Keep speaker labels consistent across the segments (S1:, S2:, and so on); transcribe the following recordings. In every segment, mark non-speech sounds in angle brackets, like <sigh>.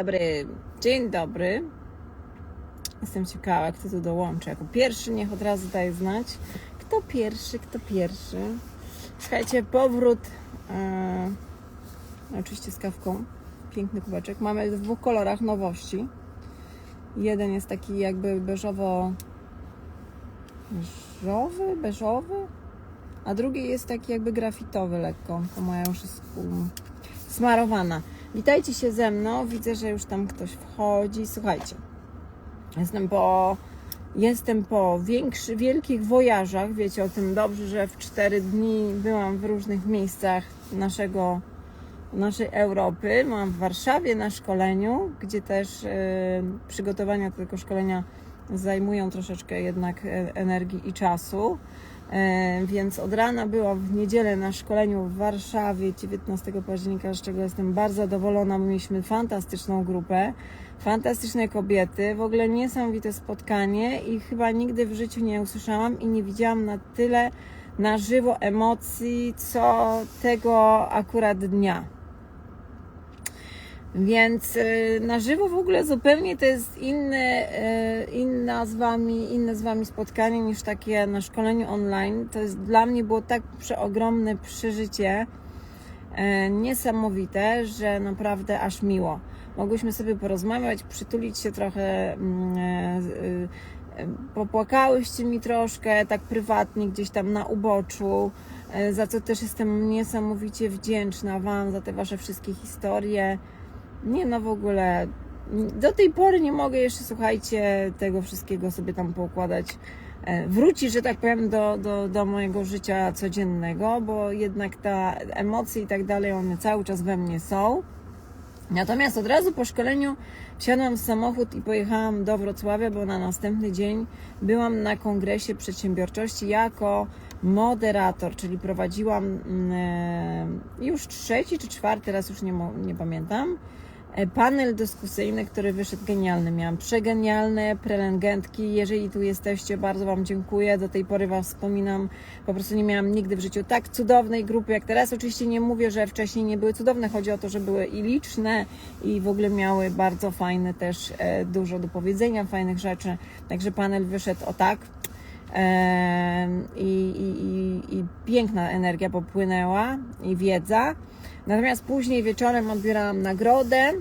S1: Dobry, dzień dobry. Jestem ciekawa, kto tu dołączy. Jako pierwszy niech od razu daje znać. Kto pierwszy, kto pierwszy. Słuchajcie, powrót. E, oczywiście z kawką. Piękny kubeczek. Mamy w dwóch kolorach nowości. Jeden jest taki jakby beżowo beżowy, beżowy, a drugi jest taki jakby grafitowy lekko. To moja już jest um, smarowana. Witajcie się ze mną. Widzę, że już tam ktoś wchodzi. Słuchajcie, jestem po, jestem po większy, wielkich wojażach. Wiecie o tym dobrze, że w cztery dni byłam w różnych miejscach naszego, naszej Europy. Byłam w Warszawie na szkoleniu, gdzie też e, przygotowania do tego szkolenia zajmują troszeczkę jednak e, energii i czasu. E, Więc od rana byłam w niedzielę na szkoleniu w Warszawie 19 października, z czego jestem bardzo zadowolona. Mieliśmy fantastyczną grupę, fantastyczne kobiety, w ogóle niesamowite spotkanie i chyba nigdy w życiu nie usłyszałam i nie widziałam na tyle na żywo emocji, co tego akurat dnia. Więc y, na żywo w ogóle zupełnie to jest inne, y, inna z wami, inne z wami spotkanie niż takie na szkoleniu online. To jest dla mnie było tak przeogromne przeżycie, e, niesamowite, że naprawdę aż miło. Mogłyśmy sobie porozmawiać, przytulić się trochę, mm, y, popłakałyście mi troszkę, tak prywatnie, gdzieś tam na uboczu, za co też jestem niesamowicie wdzięczna Wam, za te Wasze wszystkie historie. Nie no w ogóle. Do tej pory nie mogę jeszcze, słuchajcie, tego wszystkiego sobie tam poukładać. e, Wrócić, że tak powiem, do, do, do mojego życia codziennego, bo jednak ta emocje i tak dalej, one cały czas we mnie są. Natomiast od razu po szkoleniu wsiadłam w samochód i pojechałam do Wrocławia, bo na następny dzień byłam na kongresie przedsiębiorczości jako moderator, czyli prowadziłam mm, e, już trzeci czy czwarty, teraz już nie, nie pamiętam, panel dyskusyjny, który wyszedł genialny. Miałam przegenialne prelegentki. Jeżeli tu jesteście, bardzo Wam dziękuję. Do tej pory Was wspominam. Po prostu nie miałam nigdy w życiu tak cudownej grupy jak teraz. Oczywiście nie mówię, że wcześniej nie były cudowne. Chodzi o to, że były i liczne i w ogóle miały bardzo fajne też e, dużo do powiedzenia, fajnych rzeczy. Także panel wyszedł o tak. I, i, i, I piękna energia popłynęła i wiedza. Natomiast później wieczorem odbierałam nagrodę.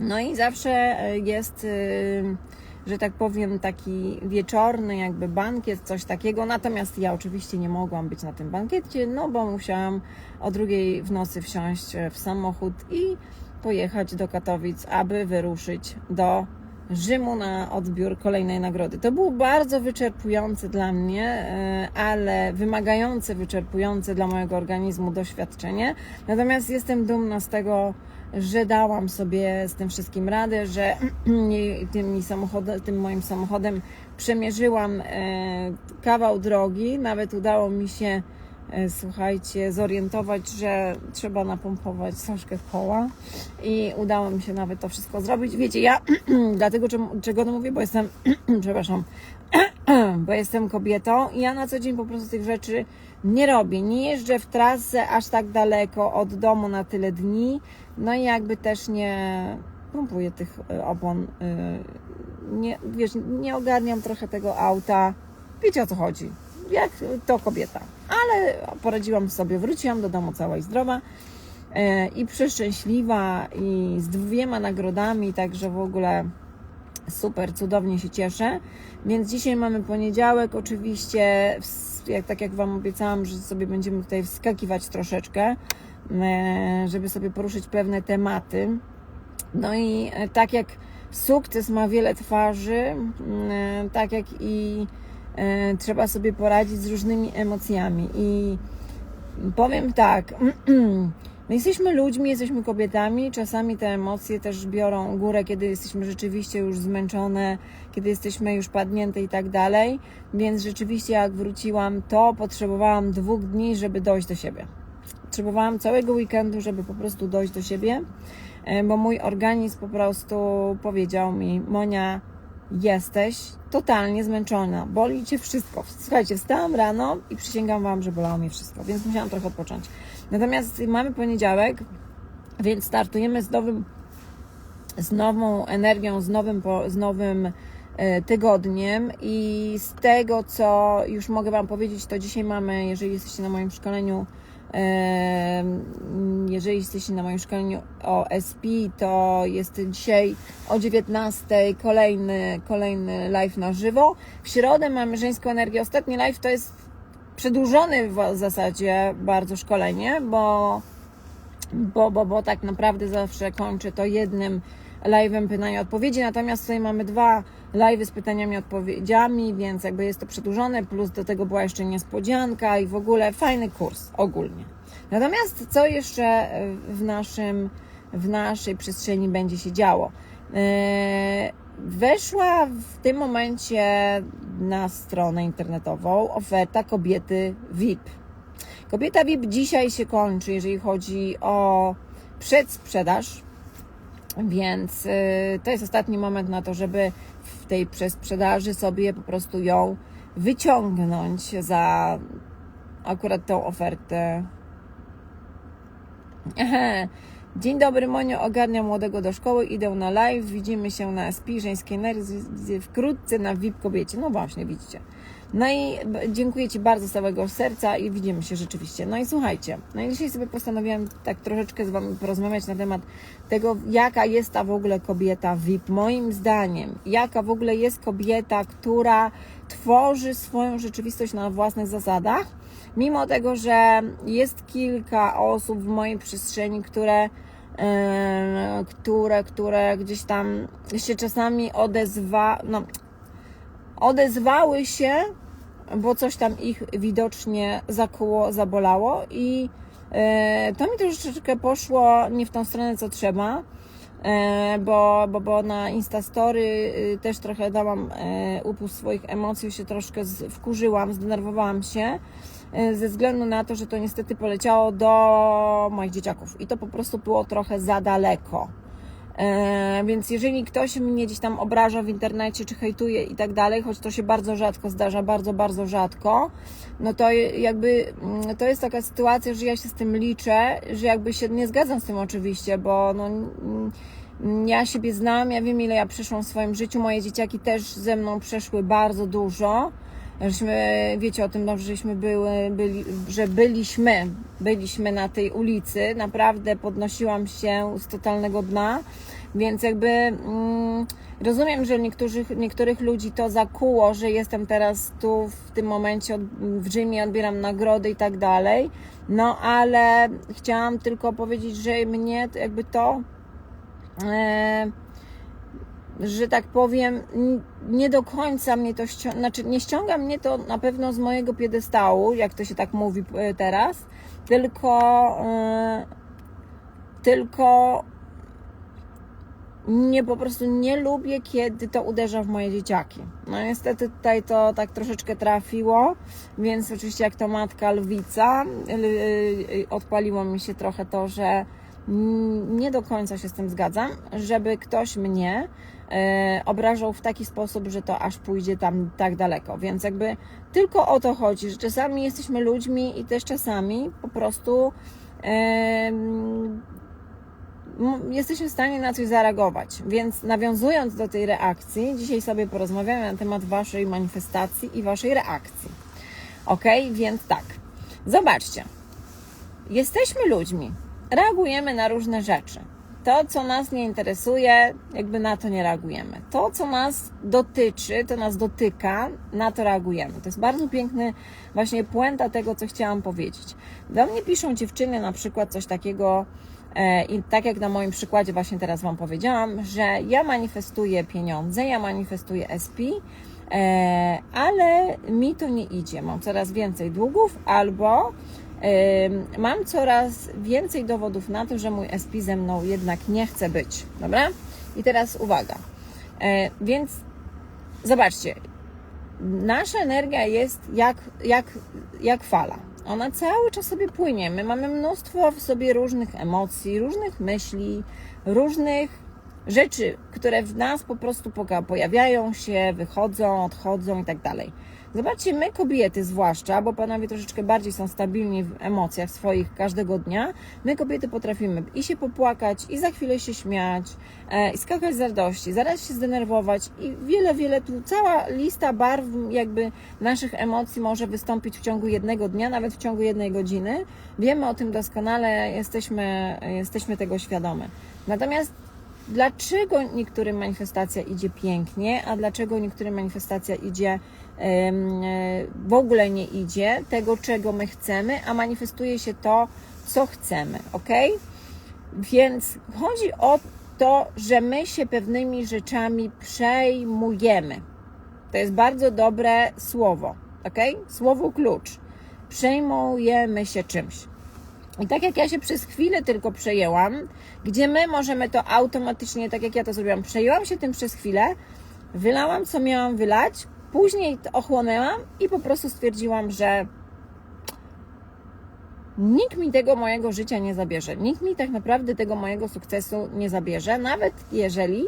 S1: No i zawsze e, jest, y, że tak powiem, taki wieczorny jakby bankiet, coś takiego. Natomiast ja oczywiście nie mogłam być na tym bankiecie, no bo musiałam o drugiej w nocy wsiąść e, w samochód i pojechać do Katowic, aby wyruszyć do Rzymu na odbiór kolejnej nagrody. To było bardzo wyczerpujące dla mnie, e, ale wymagające, wyczerpujące dla mojego organizmu doświadczenie. Natomiast jestem dumna z tego, że dałam sobie z tym wszystkim radę, że <clears throat> tymi tym moim samochodem przemierzyłam e, kawał drogi. Nawet udało mi się, słuchajcie, zorientować, że trzeba napompować troszkę koła i udało mi się nawet to wszystko zrobić. Wiecie, ja <clears throat> dlatego czego to mówię, bo jestem, <clears throat> przepraszam, <clears throat> bo jestem kobietą i ja na co dzień po prostu tych rzeczy nie robię. Nie jeżdżę w trasę aż tak daleko od domu na tyle dni, no i jakby też nie pompuję tych y, opon. y, Nie, wiesz, nie ogarniam trochę tego auta. Wiecie o co chodzi. Jak to kobieta. Ale poradziłam sobie, wróciłam do domu cała i zdrowa e, i przeszczęśliwa i z dwiema nagrodami, także w ogóle super, cudownie się cieszę. Więc dzisiaj mamy poniedziałek, oczywiście, jak, tak jak Wam obiecałam, że sobie będziemy tutaj wskakiwać troszeczkę, e, żeby sobie poruszyć pewne tematy. No i e, tak jak sukces ma wiele twarzy, tak jak i trzeba sobie poradzić z różnymi emocjami. I powiem tak, <clears throat> my jesteśmy ludźmi, jesteśmy kobietami, czasami te emocje też biorą górę, kiedy jesteśmy rzeczywiście już zmęczone, kiedy jesteśmy już padnięte i tak dalej. Więc rzeczywiście, jak wróciłam, to potrzebowałam dwóch dni, żeby dojść do siebie. Potrzebowałam całego weekendu, żeby po prostu dojść do siebie, e, bo mój organizm po prostu powiedział mi: Monia, jesteś totalnie zmęczona, boli cię wszystko. Słuchajcie, wstałam rano i przysięgam wam, że bolało mnie wszystko, więc musiałam trochę odpocząć. Natomiast mamy poniedziałek, więc startujemy z nowym z nową energią, z nowym, z nowym e, tygodniem i z tego, co już mogę Wam powiedzieć, to dzisiaj mamy, jeżeli jesteście na moim szkoleniu, jeżeli jesteście na moim szkoleniu o SP, to jest dzisiaj o 19 kolejny, kolejny live na żywo. W środę mamy żeńską energię. Ostatni live to jest przedłużony w zasadzie bardzo szkolenie, bo bo, bo, bo tak naprawdę zawsze kończę to jednym live'em pytania odpowiedzi, natomiast tutaj mamy dwa live'y z pytaniami odpowiedziami, więc jakby jest to przedłużone, plus do tego była jeszcze niespodzianka i w ogóle fajny kurs ogólnie. Natomiast co jeszcze w naszym, w naszej przestrzeni będzie się działo? Eee, Weszła w tym momencie na stronę internetową oferta kobiety VIP. Kobieta VIP dzisiaj się kończy, jeżeli chodzi o przedsprzedaż, więc y, to jest ostatni moment na to, żeby w tej przedsprzedaży sobie po prostu ją wyciągnąć za akurat tą ofertę. <laughs> Dzień dobry, Monio. Ogarniam młodego do szkoły, idę na live. Widzimy się na SP Żeńskiej Energii wkrótce na VIP kobiecie. No właśnie, widzicie. No i dziękuję Ci bardzo z całego serca i widzimy się rzeczywiście. No i słuchajcie, no i dzisiaj sobie postanowiłam tak troszeczkę z Wami porozmawiać na temat tego, jaka jest ta w ogóle kobieta VIP. Moim zdaniem, jaka w ogóle jest kobieta, która tworzy swoją rzeczywistość na własnych zasadach, mimo tego, że jest kilka osób w mojej przestrzeni, które które, które gdzieś tam się czasami odezwa, no, odezwały się, bo coś tam ich widocznie zakuło, zabolało i e, to mi troszeczkę poszło nie w tą stronę, co trzeba, e, bo, bo, bo na Instastory y, też trochę dałam e, upust swoich emocji, się troszkę wkurzyłam, zdenerwowałam się ze względu na to, że to niestety poleciało do moich dzieciaków i to po prostu było trochę za daleko. E, więc jeżeli ktoś mnie gdzieś tam obraża w internecie, czy hejtuje i tak dalej, choć to się bardzo rzadko zdarza, bardzo, bardzo rzadko, no to jakby mm, to jest taka sytuacja, że ja się z tym liczę, że jakby się nie zgadzam z tym oczywiście, bo no, ja siebie znam, ja wiem ile ja przeszłam w swoim życiu, moje dzieciaki też ze mną przeszły bardzo dużo. Żeśmy, wiecie o tym dobrze, żeśmy były, byli, że byliśmy, byliśmy na tej ulicy, naprawdę podnosiłam się z totalnego dna, więc jakby mm, rozumiem, że niektórych, niektórych ludzi to zakuło, że jestem teraz tu w tym momencie od, w Rzymie, odbieram nagrody i tak dalej, no ale chciałam tylko powiedzieć, że mnie jakby to e, że tak powiem, nie do końca mnie to ściąga, znaczy nie ściąga mnie to na pewno z mojego piedestału, jak to się tak mówi e, teraz, tylko, e, tylko nie po prostu nie lubię, kiedy to uderza w moje dzieciaki. No niestety tutaj to tak troszeczkę trafiło, więc oczywiście jak to matka lwica, y, odpaliło mi się trochę to, że nie do końca się z tym zgadzam, żeby ktoś mnie e, obrażał w taki sposób, że to aż pójdzie tam tak daleko. Więc jakby tylko o to chodzi, że czasami jesteśmy ludźmi i też czasami po prostu m- jesteśmy w stanie na coś zareagować. Więc nawiązując do tej reakcji, dzisiaj sobie porozmawiamy na temat Waszej manifestacji i Waszej reakcji. Ok, więc tak. Zobaczcie. Jesteśmy ludźmi. Reagujemy na różne rzeczy. To, co nas nie interesuje, jakby na to nie reagujemy. To, co nas dotyczy, to nas dotyka, na to reagujemy. To jest bardzo piękny właśnie puenta tego, co chciałam powiedzieć. Do mnie piszą dziewczyny na przykład coś takiego, e, i tak jak na moim przykładzie właśnie teraz Wam powiedziałam, że ja manifestuję pieniądze, ja manifestuję SP, e, ale mi to nie idzie. Mam coraz więcej długów albo mam coraz więcej dowodów na to, że mój SP ze mną jednak nie chce być. Dobra? I teraz uwaga. E, więc zobaczcie, nasza energia jest jak, jak, jak fala. Ona cały czas sobie płynie. My mamy mnóstwo w sobie różnych emocji, różnych myśli, różnych rzeczy, które w nas po prostu pojawiają się, wychodzą, odchodzą i tak dalej. Zobaczcie, my kobiety zwłaszcza, bo panowie troszeczkę bardziej są stabilni w emocjach swoich każdego dnia, my kobiety potrafimy i się popłakać, i za chwilę się śmiać, e, i skakać z radości, zaraz się zdenerwować i wiele, wiele, tu cała lista barw jakby naszych emocji może wystąpić w ciągu jednego dnia, nawet w ciągu jednej godziny. Wiemy o tym doskonale, jesteśmy, jesteśmy tego świadome. Natomiast dlaczego niektórym manifestacja idzie pięknie, a dlaczego niektórym manifestacja idzie e, w ogóle nie idzie tego, czego my chcemy, a manifestuje się to, co chcemy, ok? Więc chodzi o to, że my się pewnymi rzeczami przejmujemy. To jest bardzo dobre słowo, ok? Słowo klucz. Przejmujemy się czymś. I tak jak ja się przez chwilę tylko przejęłam, gdzie my możemy to automatycznie, tak jak ja to zrobiłam, przejęłam się tym przez chwilę, wylałam co miałam wylać, później ochłonęłam i po prostu stwierdziłam, że nikt mi tego mojego życia nie zabierze. Nikt mi tak naprawdę tego mojego sukcesu nie zabierze, nawet jeżeli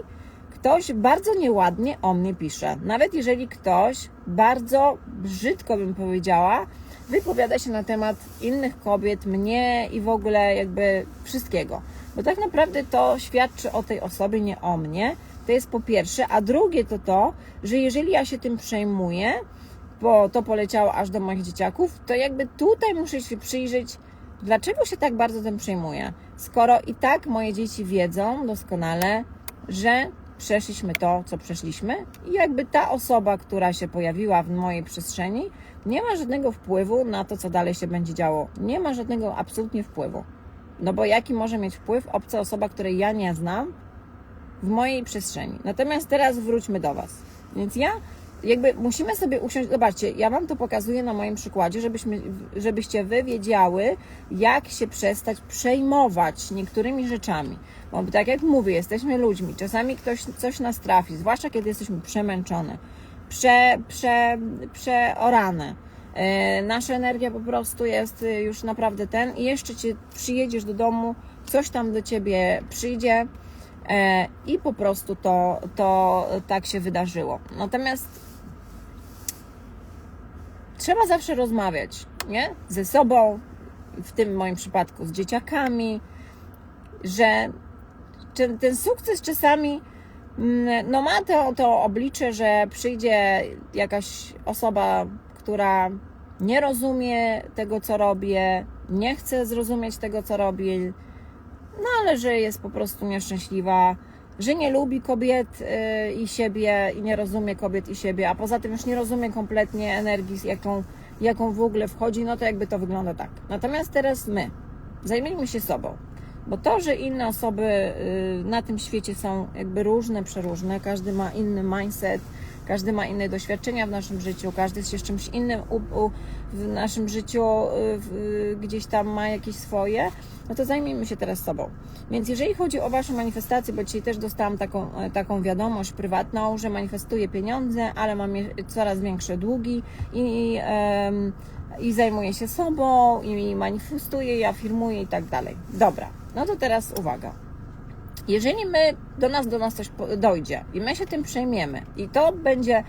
S1: ktoś bardzo nieładnie o mnie pisze. Nawet jeżeli ktoś bardzo brzydko bym powiedziała, wypowiada się na temat innych kobiet, mnie i w ogóle jakby wszystkiego. Bo tak naprawdę to świadczy o tej osobie, nie o mnie. To jest po pierwsze, a drugie to to, że jeżeli ja się tym przejmuję, bo to poleciało aż do moich dzieciaków, to jakby tutaj muszę się przyjrzeć, dlaczego się tak bardzo tym przejmuję. Skoro i tak moje dzieci wiedzą doskonale, że przeszliśmy to, co przeszliśmy, i jakby ta osoba, która się pojawiła w mojej przestrzeni, nie ma żadnego wpływu na to, co dalej się będzie działo. Nie ma żadnego absolutnie wpływu. No bo jaki może mieć wpływ obca osoba, której ja nie znam w mojej przestrzeni. Natomiast teraz wróćmy do Was. Więc ja jakby musimy sobie usiąść, zobaczcie, ja Wam to pokazuję na moim przykładzie, żebyśmy, żebyście Wy wiedziały, jak się przestać przejmować niektórymi rzeczami. Bo tak jak mówię, jesteśmy ludźmi, czasami ktoś coś nas trafi, zwłaszcza kiedy jesteśmy przemęczone, prze, prze, przeorane. E, nasza energia po prostu jest y, już naprawdę ten i jeszcze Cię przyjedziesz do domu, coś tam do Ciebie przyjdzie e, i po prostu to, to tak się wydarzyło. Natomiast trzeba zawsze rozmawiać, nie? Ze sobą, w tym moim przypadku z dzieciakami, że ten, sukces czasami no ma to, to oblicze, że przyjdzie jakaś osoba, która nie rozumie tego, co robię, nie chce zrozumieć tego, co robię, no ale że jest po prostu nieszczęśliwa, że nie lubi kobiet y, i siebie i nie rozumie kobiet i siebie, a poza tym już nie rozumie kompletnie energii, jaką, jaką w ogóle wchodzi, no to jakby to wygląda tak. Natomiast teraz my zajmijmy się sobą. Bo to, że inne osoby y, na tym świecie są jakby różne, przeróżne, każdy ma inny mindset, każdy ma inne doświadczenia w naszym życiu, każdy się z czymś innym w naszym życiu y, w, gdzieś tam ma jakieś swoje, no to zajmijmy się teraz sobą. Więc jeżeli chodzi o Waszą manifestację, bo dzisiaj też dostałam taką, e, taką wiadomość prywatną, że manifestuję pieniądze, ale mam coraz większe długi i, i zajmuję się sobą, i manifestuję, i afirmuję i tak dalej. Dobra, no to teraz uwaga. Jeżeli my, do nas, do nas coś dojdzie i my się tym przejmiemy i to będzie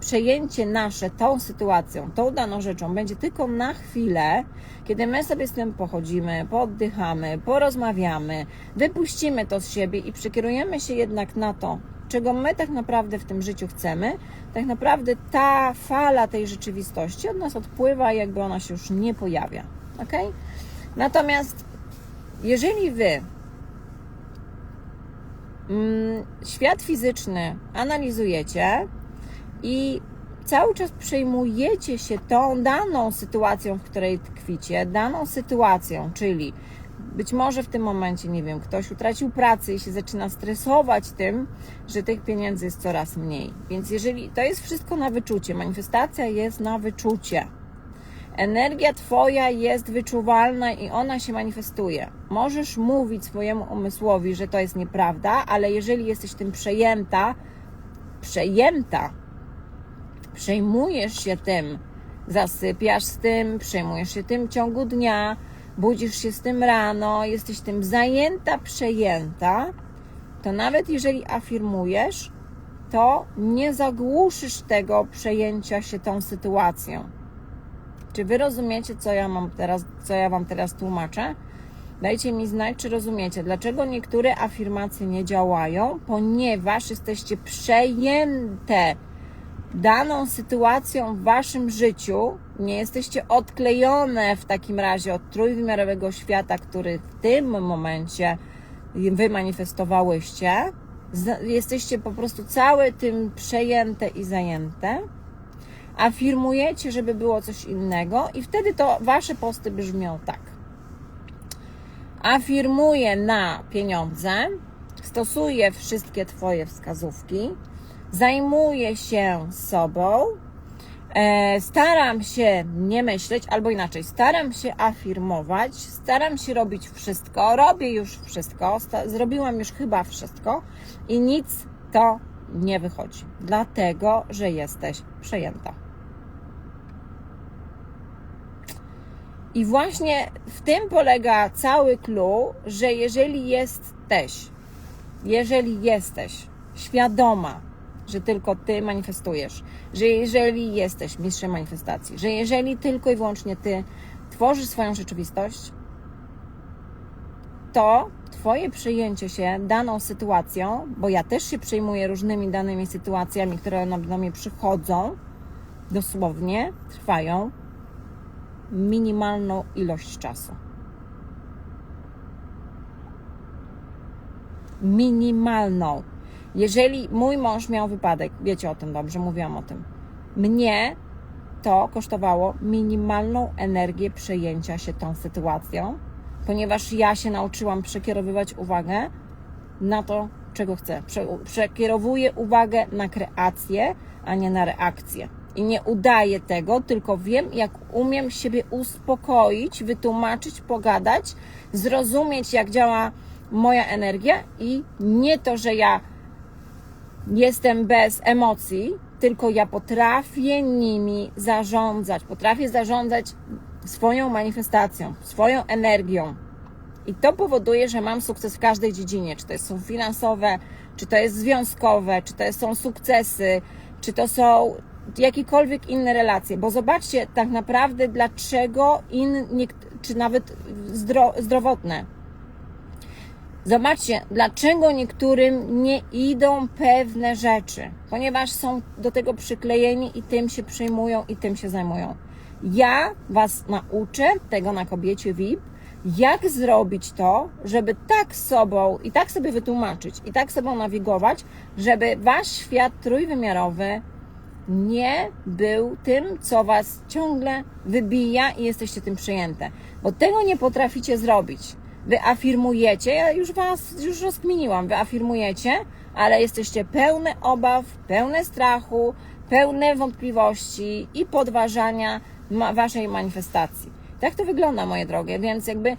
S1: przejęcie nasze tą sytuacją, tą daną rzeczą, będzie tylko na chwilę, kiedy my sobie z tym pochodzimy, pooddychamy, porozmawiamy, wypuścimy to z siebie i przekierujemy się jednak na to, czego my tak naprawdę w tym życiu chcemy, tak naprawdę ta fala tej rzeczywistości od nas odpływa, jakby ona się już nie pojawia. Ok? Natomiast jeżeli wy mm, świat fizyczny analizujecie i cały czas przejmujecie się tą daną sytuacją, w której tkwicie, daną sytuacją, czyli być może w tym momencie, nie wiem, ktoś utracił pracę i się zaczyna stresować tym, że tych pieniędzy jest coraz mniej. Więc jeżeli to jest wszystko na wyczucie, manifestacja jest na wyczucie. Energia Twoja jest wyczuwalna i ona się manifestuje. Możesz mówić swojemu umysłowi, że to jest nieprawda, ale jeżeli jesteś tym przejęta, przejęta, przejmujesz się tym, zasypiasz z tym, przejmujesz się tym w ciągu dnia, budzisz się z tym rano, jesteś tym zajęta, przejęta, to nawet jeżeli afirmujesz, to nie zagłuszysz tego przejęcia się tą sytuacją. Czy wy rozumiecie, co ja mam teraz, co ja wam teraz tłumaczę? Dajcie mi znać, czy rozumiecie, dlaczego niektóre afirmacje nie działają, ponieważ jesteście przejęte daną sytuacją w waszym życiu, nie jesteście odklejone w takim razie od trójwymiarowego świata, który w tym momencie wy manifestowałyście. Jesteście po prostu całe tym przejęte i zajęte. Afirmujecie, żeby było coś innego, i wtedy to wasze posty brzmią tak. Afirmuję na pieniądze, stosuję wszystkie Twoje wskazówki, zajmuję się sobą, e, staram się nie myśleć, albo inaczej, staram się afirmować, staram się robić wszystko, robię już wszystko, zrobiłam już chyba wszystko i nic to nie wychodzi, dlatego że jesteś przejęta. I właśnie w tym polega cały clue, że jeżeli jesteś, jeżeli jesteś świadoma, że tylko ty manifestujesz, że jeżeli jesteś mistrzem manifestacji, że jeżeli tylko i wyłącznie ty tworzysz swoją rzeczywistość, to Twoje przyjęcie się daną sytuacją, bo ja też się przejmuję różnymi danymi sytuacjami, które do mnie przychodzą, dosłownie trwają minimalną ilość czasu. Minimalną. Jeżeli mój mąż miał wypadek, wiecie o tym dobrze, mówiłam o tym. Mnie to kosztowało minimalną energię przejęcia się tą sytuacją, ponieważ ja się nauczyłam przekierowywać uwagę na to, czego chcę. Przekierowuję uwagę na kreację, a nie na reakcję i nie udaję tego, tylko wiem, jak umiem siebie uspokoić, wytłumaczyć, pogadać, zrozumieć, jak działa moja energia i nie to, że ja jestem bez emocji, tylko ja potrafię nimi zarządzać, potrafię zarządzać swoją manifestacją, swoją energią. I to powoduje, że mam sukces w każdej dziedzinie, czy to są finansowe, czy to jest związkowe, czy to są sukcesy, czy to są jakiekolwiek inne relacje, bo zobaczcie tak naprawdę dlaczego inni, czy nawet zdro, zdrowotne. Zobaczcie, dlaczego niektórym nie idą pewne rzeczy, ponieważ są do tego przyklejeni i tym się przejmują i tym się zajmują. Ja Was nauczę tego na kobiecie VIP, jak zrobić to, żeby tak sobą i tak sobie wytłumaczyć i tak sobą nawigować, żeby Wasz świat trójwymiarowy nie był tym, co was ciągle wybija i jesteście tym przyjęte. Bo tego nie potraficie zrobić. Wy afirmujecie, ja już was już rozkminiłam, wy afirmujecie, ale jesteście pełne obaw, pełne strachu, pełne wątpliwości i podważania ma waszej manifestacji. Tak to wygląda, moje drogie, więc jakby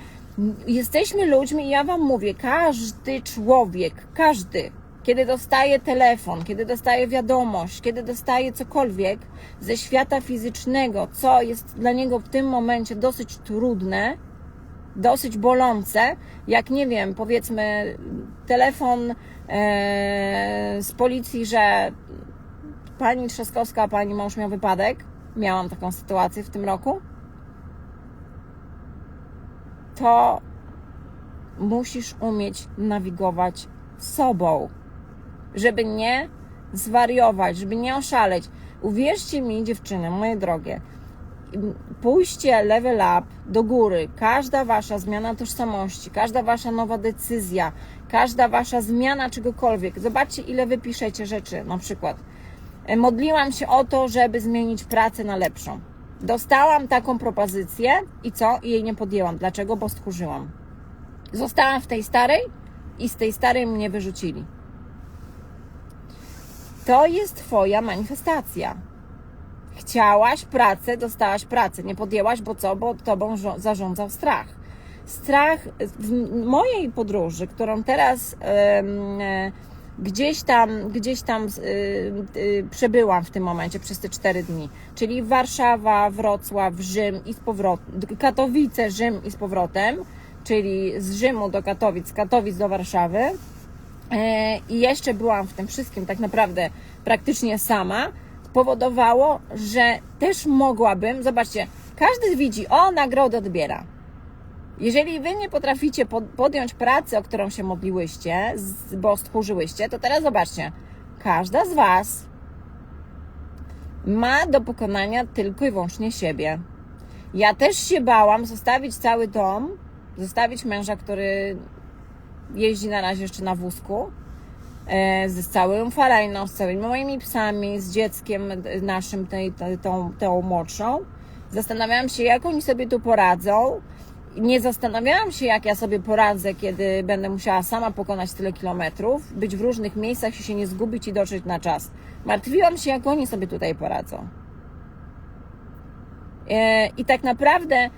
S1: jesteśmy ludźmi i ja wam mówię, każdy człowiek, każdy kiedy dostaje telefon, kiedy dostaje wiadomość, kiedy dostaje cokolwiek ze świata fizycznego, co jest dla niego w tym momencie dosyć trudne, dosyć bolące, jak nie wiem, powiedzmy telefon e, z policji, że pani Trzaskowska, pani mąż miał wypadek, miałam taką sytuację w tym roku, to musisz umieć nawigować sobą żeby nie zwariować, żeby nie oszaleć. Uwierzcie mi, dziewczyny, moje drogie, pójście level up do góry, każda wasza zmiana tożsamości, każda wasza nowa decyzja, każda wasza zmiana czegokolwiek. Zobaczcie, ile wy piszecie rzeczy, na przykład. E, modliłam się o to, żeby zmienić pracę na lepszą. Dostałam taką propozycję i co? I jej nie podjęłam. Dlaczego? Bo stchórzyłam. Zostałam w tej starej i z tej starej mnie wyrzucili. To jest Twoja manifestacja. Chciałaś pracę, dostałaś pracę. Nie podjęłaś, bo co? Bo Tobą zarządzał strach. Strach w mojej podróży, którą teraz yy, gdzieś tam, gdzieś tam yy, yy, przebyłam w tym momencie przez te cztery dni, czyli Warszawa, Wrocław, Rzym i z powrotem, Katowice, Rzym i z powrotem, czyli z Rzymu do Katowic, z Katowic do Warszawy. E, i jeszcze byłam w tym wszystkim tak naprawdę praktycznie sama, powodowało, że też mogłabym, zobaczcie, każdy widzi, o, nagrodę odbiera. Jeżeli wy nie potraficie pod, podjąć pracy, o którą się modliłyście, bo stchórzyłyście, to teraz zobaczcie, każda z was ma do pokonania tylko i wyłącznie siebie. Ja też się bałam zostawić cały dom, zostawić męża, który jeździ na razie jeszcze na wózku, e, z całym falajną, z całymi moimi psami, z dzieckiem naszym, tej, tą, tą młodszą. Zastanawiałam się, jak oni sobie tu poradzą. Nie zastanawiałam się, jak ja sobie poradzę, kiedy będę musiała sama pokonać tyle kilometrów, być w różnych miejscach i się nie zgubić i dotrzeć na czas. Martwiłam się, jak oni sobie tutaj poradzą. E, I tak naprawdę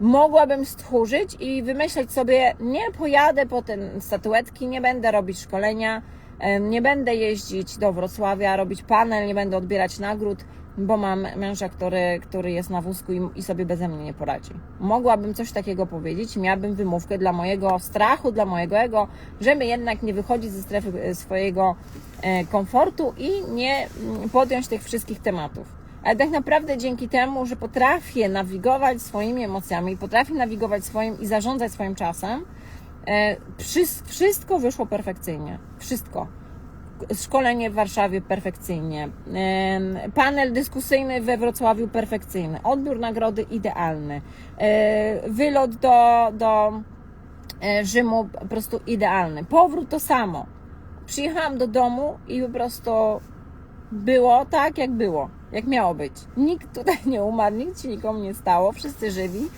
S1: mogłabym stchórzyć i wymyśleć sobie, nie pojadę po te statuetki, nie będę robić szkolenia, nie będę jeździć do Wrocławia, robić panel, nie będę odbierać nagród, bo mam męża, który, który jest na wózku i, i sobie beze mnie nie poradzi. Mogłabym coś takiego powiedzieć, miałabym wymówkę dla mojego strachu, dla mojego ego, żeby jednak nie wychodzić ze strefy e, swojego e, komfortu i nie mm, podjąć tych wszystkich tematów. Ale tak naprawdę dzięki temu, że potrafię nawigować swoimi emocjami, potrafię nawigować swoim i zarządzać swoim czasem, e, wszystko wyszło perfekcyjnie. Wszystko. Szkolenie w Warszawie perfekcyjnie. E, panel dyskusyjny we Wrocławiu perfekcyjny. Odbiór nagrody idealny. E, wylot do, do Rzymu po prostu idealny. Powrót to samo. Przyjechałam do domu i po prostu było tak, jak było, jak miało być. Nikt tutaj nie umarł, nic się nikomu nie stało, wszyscy żywi.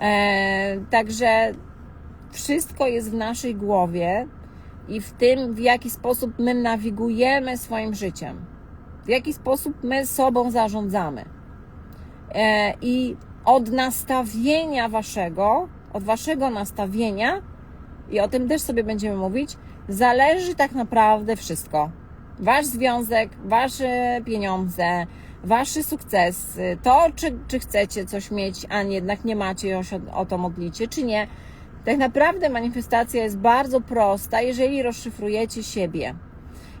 S1: E, także wszystko jest w naszej głowie i w tym, w jaki sposób my nawigujemy swoim życiem, w jaki sposób my sobą zarządzamy. E, I od nastawienia waszego, od waszego nastawienia, i o tym też sobie będziemy mówić, zależy tak naprawdę wszystko wasz związek, wasze pieniądze, wasze sukcesy, to czy, czy chcecie coś mieć, a jednak nie macie i o to modlicie, czy nie. Tak naprawdę manifestacja jest bardzo prosta, jeżeli rozszyfrujecie siebie.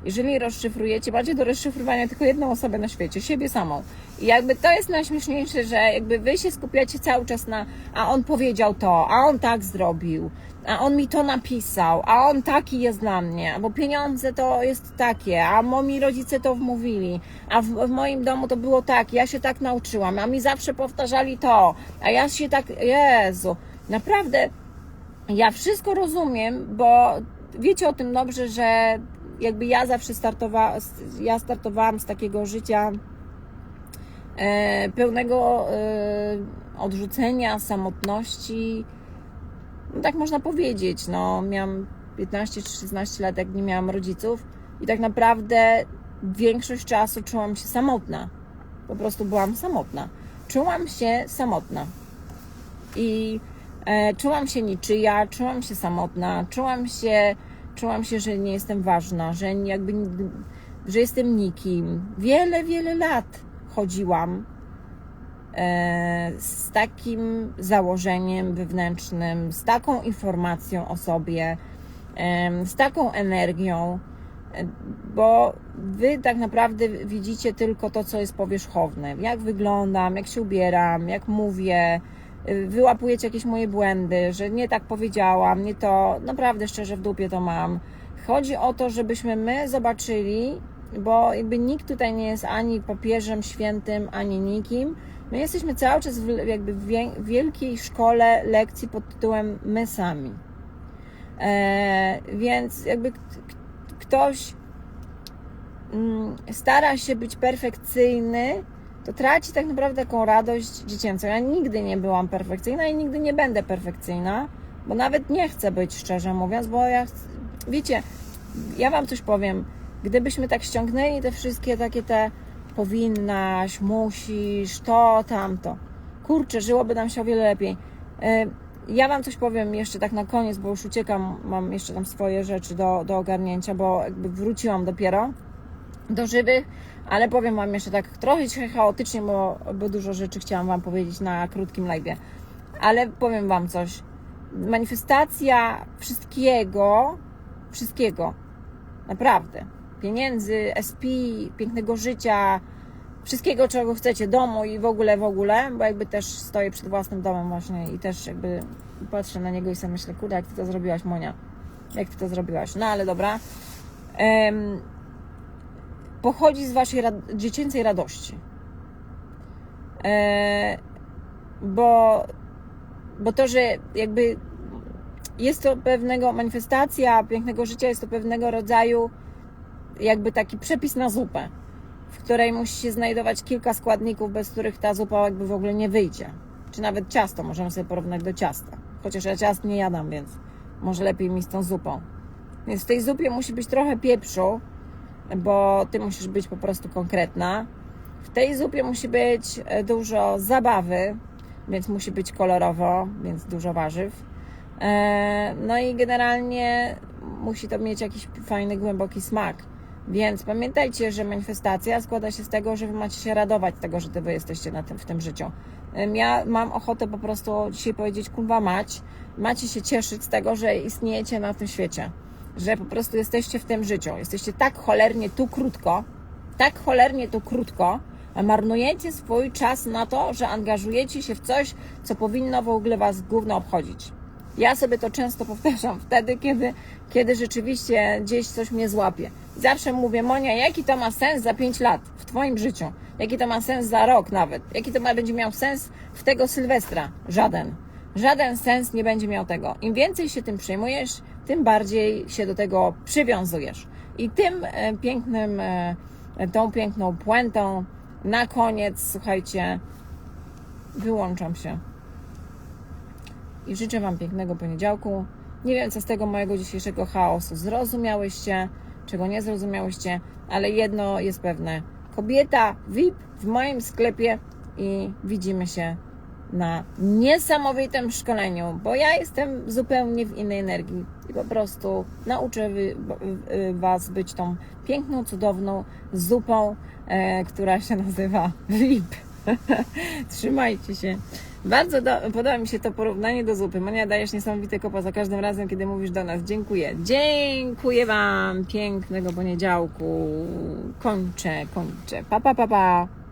S1: Jeżeli rozszyfrujecie, macie do rozszyfrowania tylko jedną osobę na świecie, siebie samą. I jakby to jest najśmieszniejsze, że jakby wy się skupiacie cały czas na, a on powiedział to, a on tak zrobił, a on mi to napisał, a on taki jest dla mnie, bo pieniądze to jest takie, a moi rodzice to wmówili, a w, w, moim domu to było tak, ja się tak nauczyłam, a mi zawsze powtarzali to, a ja się tak, Jezu, naprawdę, ja wszystko rozumiem, bo wiecie o tym dobrze, że jakby ja zawsze startowałam, ja startowałam z takiego życia e, pełnego e, odrzucenia, samotności, no tak można powiedzieć, no miałam 15 czy 16 lat, jak nie miałam rodziców i tak naprawdę większość czasu czułam się samotna. Po prostu byłam samotna. Czułam się samotna. I czułam się niczyja, czułam się samotna, czułam się, czułam się, że nie jestem ważna, że jakby, że jestem nikim. Wiele, wiele lat chodziłam E, z takim założeniem wewnętrznym, z taką informacją o sobie, z taką energią, e, bo wy tak naprawdę widzicie tylko to, co jest powierzchowne. Jak wyglądam, jak się ubieram, jak mówię, e, wyłapujecie jakieś moje błędy, że nie tak powiedziałam, nie to, naprawdę szczerze w dupie to mam. Chodzi o to, żebyśmy my zobaczyli, bo jakby nikt tutaj nie jest ani papieżem świętym, ani nikim, My jesteśmy cały czas w, jakby w wielkiej szkole lekcji pod tytułem My sami. E, więc jakby ktoś mm, stara się być perfekcyjny, to traci tak naprawdę taką radość dziecięcą. Ja nigdy nie byłam perfekcyjna i nigdy nie będę perfekcyjna, bo nawet nie chcę być, szczerze mówiąc, bo ja, wiecie, ja Wam coś powiem, gdybyśmy tak ściągnęli te wszystkie takie te powinnaś, musisz, to, tamto. Kurczę, żyłoby nam się o wiele lepiej. E, ja Wam coś powiem jeszcze tak na koniec, bo już uciekam, mam jeszcze tam swoje rzeczy do, do ogarnięcia, bo jakby wróciłam dopiero do żywych, ale powiem Wam jeszcze tak trochę chaotycznie, bo, bo dużo rzeczy chciałam Wam powiedzieć na krótkim live. Ale powiem Wam coś. Manifestacja wszystkiego Wszystkiego. Naprawdę. Pieniędzy, SP, pięknego życia, wszystkiego, czego chcecie, domu i w ogóle, w ogóle, bo jakby też stoję przed własnym domem właśnie i też jakby patrzę na niego i sobie myślę, kurde, jak ty to zrobiłaś, Monia? Jak ty to zrobiłaś? No ale dobra. Pochodzi z waszej dziecięcej radości. E, bo, bo to, że jakby jest to pewnego manifestacja pięknego życia, jest to pewnego rodzaju jakby taki przepis na zupę, w której musi się znajdować kilka składników, bez których ta zupa jakby w ogóle nie wyjdzie. Czy nawet ciasto, możemy sobie porównać do ciasta. Chociaż ja ciast nie jadam, więc może lepiej mi z tą zupą. Więc w tej zupie musi być trochę pieprzu, bo ty musisz być po prostu konkretna. W tej zupie musi być e, dużo zabawy, więc musi być kolorowo, więc dużo warzyw. E, No i generalnie musi to mieć jakiś fajny, głęboki smak. Więc pamiętajcie, że manifestacja składa się z tego, że wy macie się radować z tego, że wy jesteście na tym, w tym życiu. Ja mam ochotę po prostu dzisiaj powiedzieć, kurwa mać, macie się cieszyć z tego, że istniejecie na tym świecie. Że po prostu jesteście w tym życiu. Jesteście tak cholernie tu krótko, tak cholernie tu krótko, a marnujecie swój czas na to, że angażujecie się w coś, co powinno w ogóle was gówno obchodzić. Ja sobie to często <laughs> powtarzam wtedy, kiedy, kiedy rzeczywiście gdzieś coś mnie złapie. Zawsze mówię, Monia, jaki to ma sens za 5 lat w Twoim życiu? Jaki to ma sens za rok nawet? Jaki to ma, będzie miał sens w tego Sylwestra? Żaden. Żaden sens nie będzie miał tego. Im więcej się tym przejmujesz, tym bardziej się do tego przywiązujesz. I tym e, pięknym, e, tą piękną puentą na koniec, słuchajcie, wyłączam się i życzę Wam pięknego poniedziałku. Nie wiem, co z tego mojego dzisiejszego chaosu zrozumiałyście, czego nie zrozumiałyście, ale jedno jest pewne. Kobieta VIP w moim sklepie i widzimy się na niesamowitym szkoleniu, bo ja jestem zupełnie w innej energii i po prostu nauczę Was być tą piękną, cudowną zupą, e, która się nazywa VIP. <laughs> Trzymajcie się. Bardzo do, podoba mi się to porównanie do zupy. Monia, dajesz niesamowite kopa za każdym razem, kiedy mówisz do nas. Dziękuję. Dziękuję Wam. Pięknego poniedziałku. Kończę, kończę. Pa, pa, pa, pa.